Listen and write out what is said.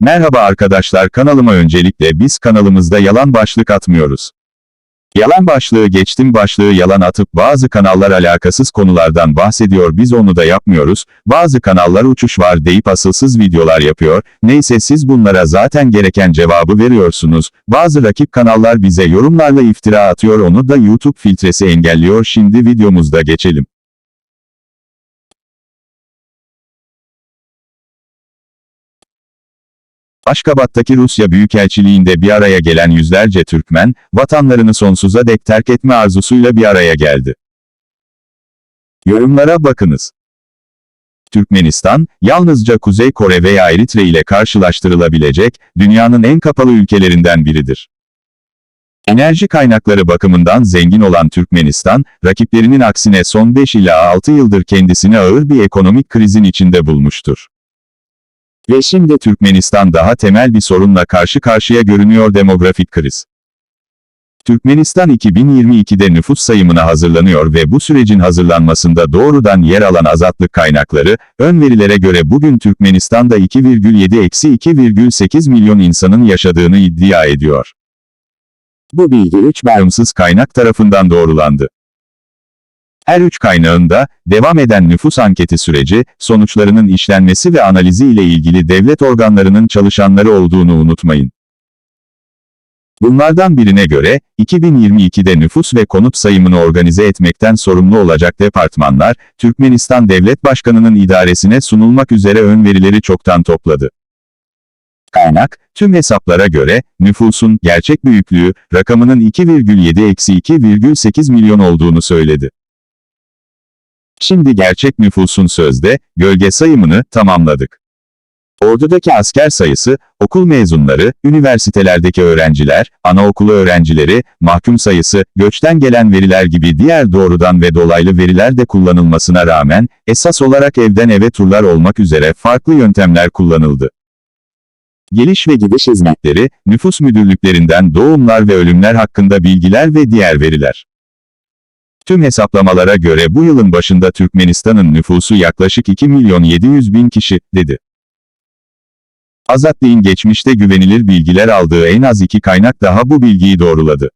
Merhaba arkadaşlar kanalıma öncelikle biz kanalımızda yalan başlık atmıyoruz. Yalan başlığı geçtim başlığı yalan atıp bazı kanallar alakasız konulardan bahsediyor biz onu da yapmıyoruz, bazı kanallar uçuş var deyip asılsız videolar yapıyor, neyse siz bunlara zaten gereken cevabı veriyorsunuz, bazı rakip kanallar bize yorumlarla iftira atıyor onu da YouTube filtresi engelliyor şimdi videomuzda geçelim. Aşkabat'taki Rusya Büyükelçiliğinde bir araya gelen yüzlerce Türkmen, vatanlarını sonsuza dek terk etme arzusuyla bir araya geldi. Yorumlara bakınız. Türkmenistan, yalnızca Kuzey Kore veya Eritre ile karşılaştırılabilecek, dünyanın en kapalı ülkelerinden biridir. Enerji kaynakları bakımından zengin olan Türkmenistan, rakiplerinin aksine son 5 ila 6 yıldır kendisini ağır bir ekonomik krizin içinde bulmuştur. Ve şimdi Türkmenistan daha temel bir sorunla karşı karşıya görünüyor demografik kriz. Türkmenistan 2022'de nüfus sayımına hazırlanıyor ve bu sürecin hazırlanmasında doğrudan yer alan azatlık kaynakları, ön verilere göre bugün Türkmenistan'da 2,7-2,8 milyon insanın yaşadığını iddia ediyor. Bu bilgi 3 bağımsız kaynak tarafından doğrulandı. Her üç kaynağında, devam eden nüfus anketi süreci, sonuçlarının işlenmesi ve analizi ile ilgili devlet organlarının çalışanları olduğunu unutmayın. Bunlardan birine göre, 2022'de nüfus ve konut sayımını organize etmekten sorumlu olacak departmanlar, Türkmenistan Devlet Başkanı'nın idaresine sunulmak üzere ön verileri çoktan topladı. Kaynak, tüm hesaplara göre, nüfusun gerçek büyüklüğü, rakamının 2,7-2,8 milyon olduğunu söyledi. Şimdi gerçek nüfusun sözde, gölge sayımını tamamladık. Ordudaki asker sayısı, okul mezunları, üniversitelerdeki öğrenciler, anaokulu öğrencileri, mahkum sayısı, göçten gelen veriler gibi diğer doğrudan ve dolaylı veriler de kullanılmasına rağmen, esas olarak evden eve turlar olmak üzere farklı yöntemler kullanıldı. Geliş ve gidiş hizmetleri, nüfus müdürlüklerinden doğumlar ve ölümler hakkında bilgiler ve diğer veriler. Tüm hesaplamalara göre bu yılın başında Türkmenistan'ın nüfusu yaklaşık 2 milyon 700 bin kişi, dedi. Azatli'nin geçmişte güvenilir bilgiler aldığı en az iki kaynak daha bu bilgiyi doğruladı.